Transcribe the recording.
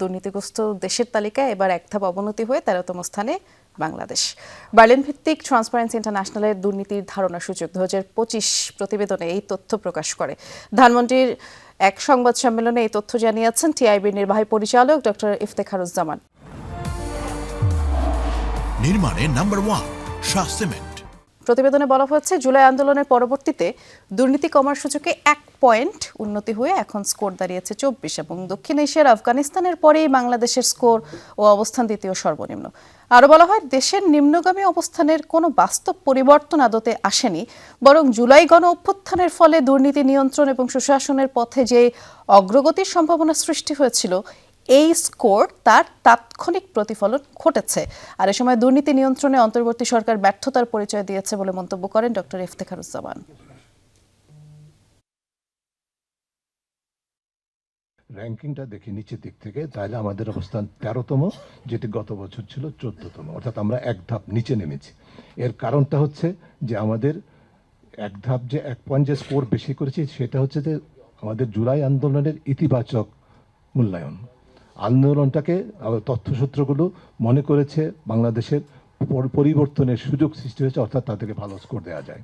দুর্নীতিগ্রস্ত দেশের তালিকায় এবার এক ধাপ অবনতি হয়ে তেরোতম স্থানে বাংলাদেশ। বার্লিন ভিত্তিক ট্রান্সপারেন্সি ইন্টারন্যাশনালের দুর্নীতির ধারণা সূচক দু হাজার পঁচিশ প্রতিবেদনে এই তথ্য প্রকাশ করে। ধানমন্ডির এক সংবাদ সম্মেলনে এই তথ্য জানিয়েছেন টিআইবির নির্বাহী পরিচালক ডক্টর ইফতেখারুজ্জামান। নির্মাণে নাম্বার ওয়ান শাহ সিমেন্ট। প্রতিবেদনে বলা হয়েছে, জুলাই আন্দোলনের পরবর্তীতে দুর্নীতি কমার সূচকে এক পয়েন্ট উন্নতি হয়ে এখন স্কোর দাঁড়িয়েছে চব্বিশ এবং দক্ষিণ এশিয়ার আফগানিস্তানের পরেই বাংলাদেশের স্কোর ও অবস্থান দ্বিতীয় সর্বনিম্ন। আরও বলা হয়, দেশের নিম্নগামী অবস্থানের কোনো বাস্তব পরিবর্তন আদতে আসেনি, বরং জুলাই গণ অভ্যুত্থানের ফলে দুর্নীতি নিয়ন্ত্রণ এবং সুশাসনের পথে যে অগ্রগতির সম্ভাবনা সৃষ্টি হয়েছিল এই স্কোর তার তাৎক্ষণিক প্রতিফলন ঘটেছে। আর এ সময় দুর্নীতি নিয়ন্ত্রণে অন্তর্বর্তী সরকার ব্যর্থতার পরিচয় দিয়েছে বলে মন্তব্য করেন ডক্টর ইফতেখারুজ্জামান। র্যাঙ্কিংটা দেখি নিচের দিক থেকে, তাহলে আমাদের অবস্থান তেরোতম, যেটি গত বছর ছিল চোদ্দতম। অর্থাৎ আমরা এক ধাপ নিচে নেমেছি। এর কারণটা হচ্ছে যে আমাদের এক ধাপ যে এক পয়েন্ট যে স্কোর বেশি করেছি, সেটা হচ্ছে যে আমাদের জুলাই আন্দোলনের ইতিবাচক মূল্যায়ন। আন্দোলনটাকে তথ্যসূত্রগুলো মনে করেছে বাংলাদেশের পর- পরিবর্তনের সুযোগ সৃষ্টি হয়েছে, অর্থাৎ তাদেরকে ভালো স্কোর দেওয়া যায়।